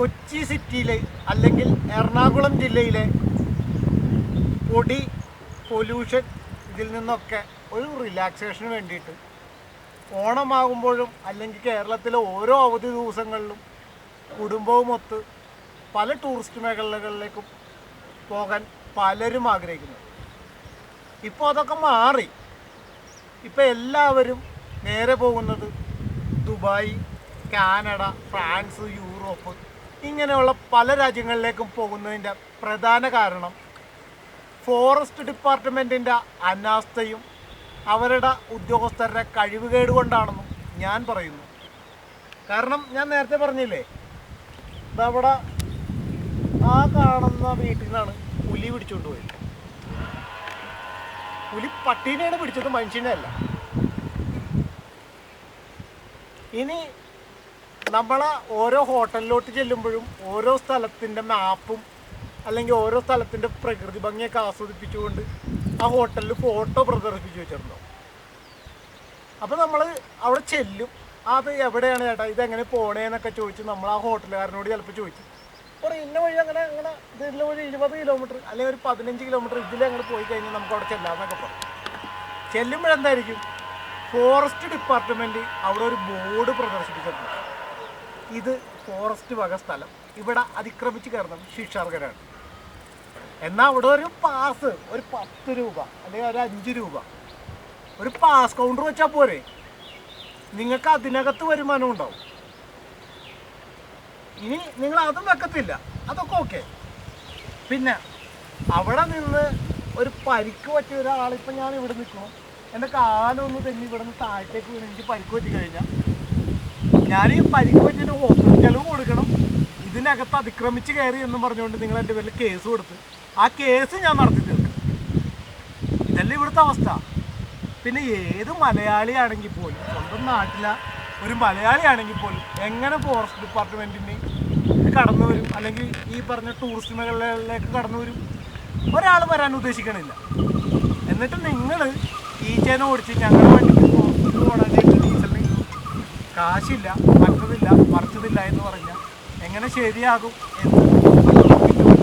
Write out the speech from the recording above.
കൊച്ചി സിറ്റിയിലെ അല്ലെങ്കിൽ എറണാകുളം ജില്ലയിലെ പൊടി പൊല്യൂഷൻ ഇതിൽ നിന്നൊക്കെ ഒരു റിലാക്സേഷന് വേണ്ടിയിട്ട് ഓണമാകുമ്പോഴും അല്ലെങ്കിൽ കേരളത്തിലെ ഓരോ അവധി ദിവസങ്ങളിലും കുടുംബവുമൊത്ത് പല ടൂറിസ്റ്റ് മേഖലകളിലേക്കും പോകാൻ പലരും ആഗ്രഹിക്കുന്നു. ഇപ്പോൾ അതൊക്കെ മാറി. ഇപ്പോൾ എല്ലാവരും നേരെ പോകുന്നത് ദുബായ് കാനഡ ഫ്രാൻസ് യൂറോപ്പ് ഇങ്ങനെയുള്ള പല രാജ്യങ്ങളിലേക്കും പോകുന്നതിന്റെ പ്രധാന കാരണം ഫോറസ്റ്റ് ഡിപ്പാർട്ട്മെന്റിന്റെ അനാസ്ഥയും അവരുടെ ഉദ്യോഗസ്ഥരുടെ കഴിവുകേട് കൊണ്ടാണെന്നും ഞാൻ പറയുന്നു. കാരണം ഞാൻ നേരത്തെ പറഞ്ഞില്ലേ ഇതവിടെ ആ കാണുന്ന വീട്ടിൽ നിന്നാണ് പുലി പിടിച്ചുകൊണ്ട് പോയത്. പുലി പട്ടീനെയാണ് പിടിച്ചത് മനുഷ്യനെ അല്ല ഇനി നമ്മൾ ഓരോ ഹോട്ടലിലോട്ട് ചെല്ലുമ്പോഴും ഓരോ സ്ഥലത്തിന്റെ മാപ്പും അല്ലെങ്കിൽ ഓരോ സ്ഥലത്തിന്റെ പ്രകൃതി ഭംഗിയൊക്കെ ആസ്വദിപ്പിച്ചുകൊണ്ട് ആ ഹോട്ടലിൽ ഫോട്ടോ പ്രദർശിപ്പിച്ച് വെച്ചിരുന്നു അപ്പോൾ നമ്മൾ അവിടെ ചെല്ലും. അത് എവിടെയാണ് ചേട്ടാ? ഇതെങ്ങനെ പോണേന്നൊക്കെ ചോദിച്ച് നമ്മൾ ആ ഹോട്ടലുകാരനോട് ചിലപ്പോൾ ചോദിച്ചു പറയും ഇന്ന വഴി അങ്ങനെ അങ്ങനെ ഇതിലെ വഴി ഇരുപത് കിലോമീറ്റർ അല്ലെങ്കിൽ ഒരു പതിനഞ്ച് കിലോമീറ്റർ ഇതിലങ്ങനെ പോയി കഴിഞ്ഞാൽ നമുക്ക് അവിടെ ചെല്ലാമെന്നൊക്കെ പറയും. ചെല്ലുമ്പോഴെന്തായിരിക്കും? ഫോറസ്റ്റ് ഡിപ്പാർട്ട്മെന്റ് അവിടെ ഒരു ബോർഡ് പ്രദർശിപ്പിച്ചിട്ടുണ്ട്. ഇത് ഫോറസ്റ്റ് വക സ്ഥലം. ഇവിടെ അതിക്രമിച്ച് കയറുന്നത് ശിക്ഷാർഹരാണ് എന്നാൽ അവിടെ ഒരു പാസ് ഒരു പത്ത് രൂപ അല്ലെങ്കിൽ ഒരു അഞ്ച് രൂപ. ഒരു പാസ് കൗണ്ടർ വെച്ചാൽ പോരെ? നിങ്ങൾക്ക് അതിനകത്ത് വരുമാനം ഉണ്ടാവും. ഇനി നിങ്ങൾ അതും വെക്കത്തില്ല. അതൊക്കെ ഓക്കെ പിന്നെ അവിടെ നിന്ന് ഒരു പരിക്ക് പറ്റിയ ഒരാളിപ്പോൾ ഞാൻ ഇവിടെ നിൽക്കുന്നു. എന്റെ കാലൊന്ന് തന്നെ ഇവിടെ നിന്ന് താഴത്തേക്ക് വീണ് എനിക്ക് പരിക്ക് പറ്റി കഴിഞ്ഞാൽ ഞാൻ ഈ പരിക്ക് പറ്റിയിട്ട് ഹോസ്പിറ്റൽ ചെലവ് കൊടുക്കണം. ഇതിനകത്ത് അതിക്രമിച്ച് കയറി എന്ന് പറഞ്ഞുകൊണ്ട് നിങ്ങൾ എന്റെ പേരിൽ കേസ് കൊടുത്ത് ആ കേസ് ഞാൻ നടത്തി തീർക്കും ഇതല്ലേ ഇവിടുത്തെ അവസ്ഥ. പിന്നെ ഏത് മലയാളിയാണെങ്കിൽ പോലും സ്വന്തം നാട്ടിലെ ഒരു മലയാളിയാണെങ്കിൽ പോലും എങ്ങനെ ഫോറസ്റ്റ് ഡിപ്പാർട്ട്മെന്റിന് കടന്നു വരും? അല്ലെങ്കിൽ ഈ പറഞ്ഞ ടൂറിസ്റ്റ് മേഖലകളിലേക്ക് കടന്നു വരും? ഒരാൾ വരാൻ ഉദ്ദേശിക്കണില്ല. എന്നിട്ട് നിങ്ങൾ ഈ ചേന ഓടിച്ച് ഞങ്ങളുടെ വണ്ടിക്ക് ഡീസലിന് കാശില്ല മറ്റതില്ല മറിച്ചതില്ല എന്ന് പറഞ്ഞാൽ എങ്ങനെ ശരിയാകും എന്ന്